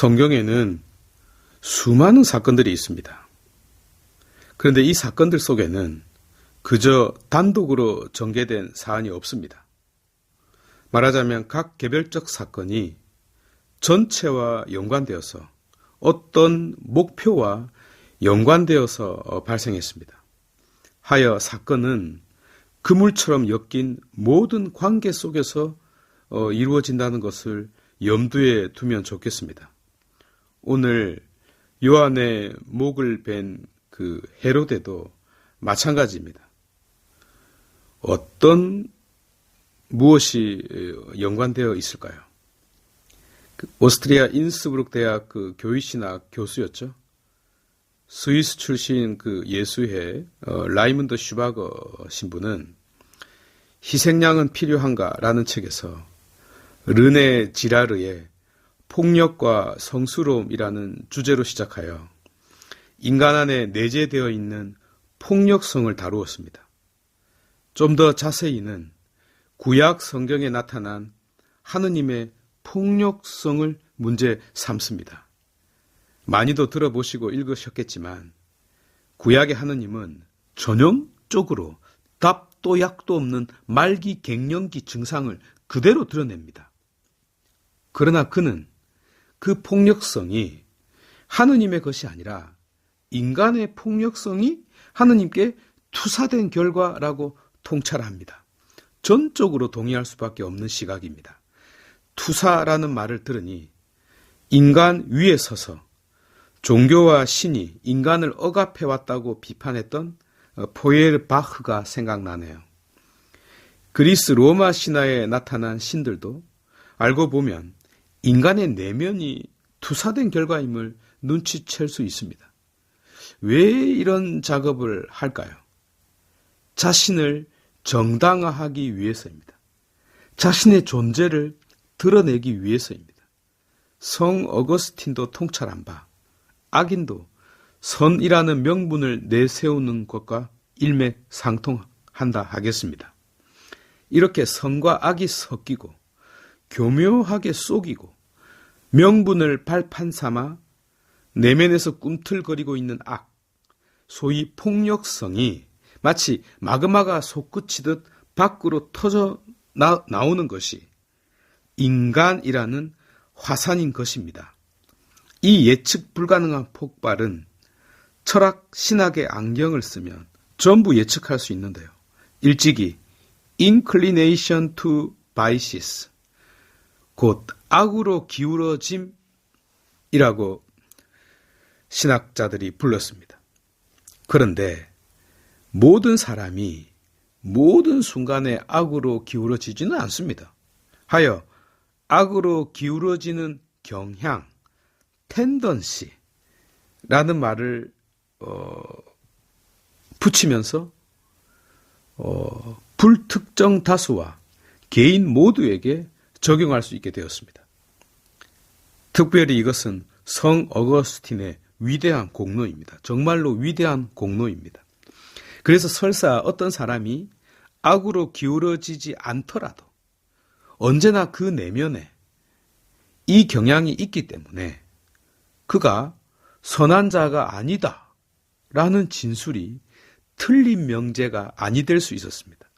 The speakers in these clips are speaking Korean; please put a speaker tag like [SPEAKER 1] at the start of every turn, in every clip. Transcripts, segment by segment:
[SPEAKER 1] 성경에는 수많은 사건들이 있습니다. 그런데 이 사건들 속에는 그저 단독으로 전개된 사안이 없습니다. 말하자면 각 개별적 사건이 전체와 연관되어서 어떤 목표와 연관되어서 발생했습니다. 하여 사건은 그물처럼 엮인 모든 관계 속에서 어, 이루어진다는 것을 염두에 두면 좋겠습니다. 오늘 요한의 목을 벤 그 헤로데도 마찬가지입니다. 어떤 무엇이 연관되어 있을까요? 그 오스트리아 인스부르크 대학 그 교위신학 교수였죠. 스위스 출신 그 예수회 어, 라이문드 슈바거 신부는 희생양은 필요한가라는 책에서 르네 지라르의 폭력과 성스러움이라는 주제로 시작하여 인간 안에 내재되어 있는 폭력성을 다루었습니다. 좀 더 자세히는 구약 성경에 나타난 하느님의 폭력성을 문제 삼습니다. 많이도 들어보시고 읽으셨겠지만 구약의 하느님은 전형적으로 답도 약도 없는 말기 갱년기 증상을 그대로 드러냅니다. 그러나 그는 그 폭력성이 하느님의 것이 아니라 인간의 폭력성이 하느님께 투사된 결과라고 통찰합니다. 전적으로 동의할 수밖에 없는 시각입니다. 투사라는 말을 들으니 인간 위에 서서 종교와 신이 인간을 억압해 왔다고 비판했던 어, 포엘 바흐가 생각나네요. 그리스 로마 신화에 나타난 신들도 알고 보면 인간의 내면이 투사된 결과임을 눈치챌 수 있습니다. 왜 이런 작업을 할까요? 자신을 정당화하기 위해서입니다. 자신의 존재를 드러내기 위해서입니다. 성 어거스틴도 통찰한 바, 악인도 선이라는 명분을 내세우는 것과 일맥상통한다 하겠습니다. 이렇게 선과 악이 섞이고 교묘하게 속이고 명분을 발판 삼아 내면에서 꿈틀거리고 있는 악, 소위 폭력성이 마치 마그마가 솟구치듯 밖으로 터져 나, 나오는 것이 인간이라는 화산인 것입니다. 이 예측 불가능한 폭발은 철학 신학의 안경을 쓰면 전부 예측할 수 있는데요. 일찍이 inclination to vices 곧 악으로 기울어짐이라고 신학자들이 불렀습니다. 그런데 모든 사람이 모든 순간에 악으로 기울어지지는 않습니다. 하여 악으로 기울어지는 경향, 텐던시라는 말을 어, 붙이면서 어, 불특정 다수와 개인 모두에게 적용할 수 있게 되었습니다. 특별히 이것은 성 어거스틴의 위대한 공로입니다. 정말로 위대한 공로입니다. 그래서 설사 어떤 사람이 악으로 기울어지지 않더라도 언제나 그 내면에 이 경향이 있기 때문에 그가 선한 자가 아니다 라는 진술이 틀린 명제가 아니 될 수 있었습니다.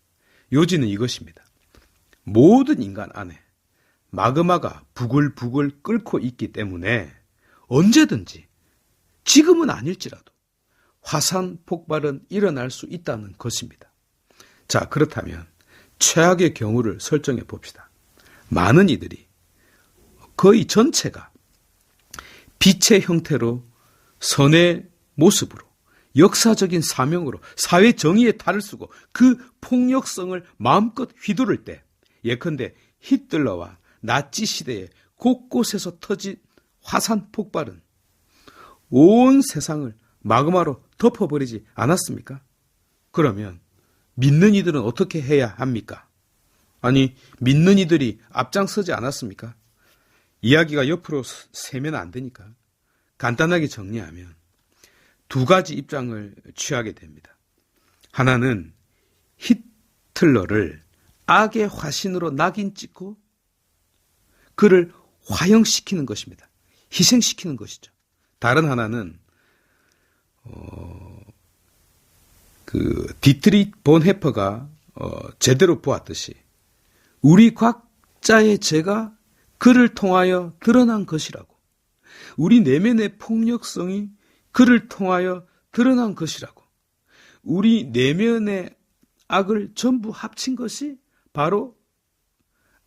[SPEAKER 1] 요지는 이것입니다. 모든 인간 안에 마그마가 부글부글 끓고 있기 때문에 언제든지 지금은 아닐지라도 화산 폭발은 일어날 수 있다는 것입니다. 자, 그렇다면 최악의 경우를 설정해 봅시다. 많은 이들이 거의 전체가 빛의 형태로 선의 모습으로 역사적인 사명으로 사회 정의에 탈을 쓰고 그 폭력성을 마음껏 휘두를 때 예컨대 히틀러와 나치 시대에 곳곳에서 터진 화산 폭발은 온 세상을 마그마로 덮어버리지 않았습니까? 그러면 믿는 이들은 어떻게 해야 합니까? 아니, 믿는 이들이 앞장서지 않았습니까? 이야기가 옆으로 세면 안 되니까 간단하게 정리하면 두 가지 입장을 취하게 됩니다. 하나는 히틀러를 악의 화신으로 낙인 찍고 그를 화형시키는 것입니다. 희생시키는 것이죠. 다른 하나는 어, 그 디트리 본 헤퍼가 어, 제대로 보았듯이 우리 각자의 죄가 그를 통하여 드러난 것이라고. 우리 내면의 폭력성이 그를 통하여 드러난 것이라고. 우리 내면의 악을 전부 합친 것이 바로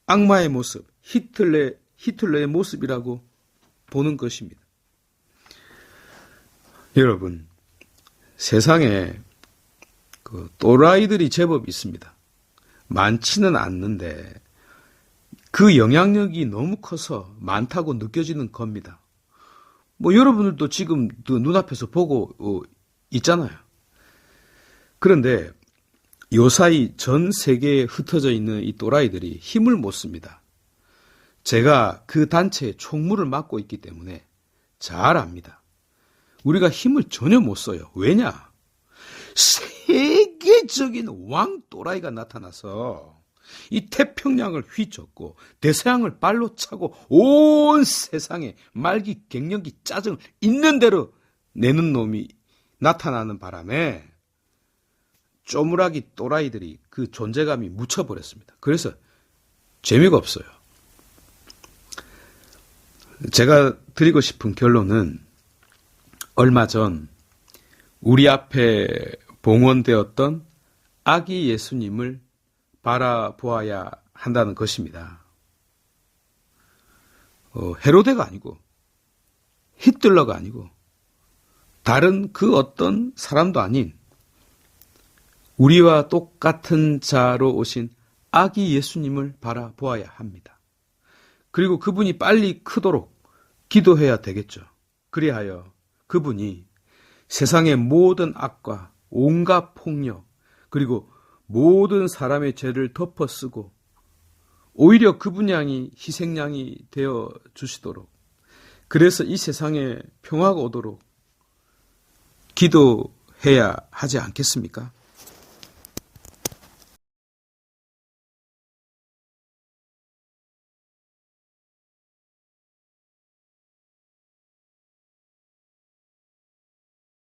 [SPEAKER 1] 악마의 모습, 히틀러, 히틀러의 모습이라고 보는 것입니다. 여러분, 세상에 그 또라이들이 제법 있습니다. 많지는 않는데 그 영향력이 너무 커서 많다고 느껴지는 겁니다. 뭐 여러분들도 지금 눈앞에서 보고 어, 있잖아요. 그런데 요사이 전 세계에 흩어져 있는 이 또라이들이 힘을 못 씁니다. 제가 그 단체의 총무를 맡고 있기 때문에 잘 압니다. 우리가 힘을 전혀 못 써요. 왜냐? 세계적인 왕 또라이가 나타나서 이 태평양을 휘젓고 대서양을 발로 차고 온 세상에 말기 갱년기 짜증을 있는 대로 내는 놈이 나타나는 바람에 쪼무라기 또라이들이 그 존재감이 묻혀버렸습니다. 그래서 재미가 없어요. 제가 드리고 싶은 결론은 얼마 전 우리 앞에 봉헌되었던 아기 예수님을 바라보아야 한다는 것입니다. 어, 헤로데가 아니고 히틀러가 아니고 다른 그 어떤 사람도 아닌 우리와 똑같은 자로 오신 아기 예수님을 바라보아야 합니다. 그리고 그분이 빨리 크도록 기도해야 되겠죠. 그리하여 그분이 세상의 모든 악과 온갖 폭력, 그리고 모든 사람의 죄를 덮어쓰고 오히려 그분 양이 희생양이 되어 주시도록 그래서 이 세상에 평화가 오도록 기도해야 하지 않겠습니까?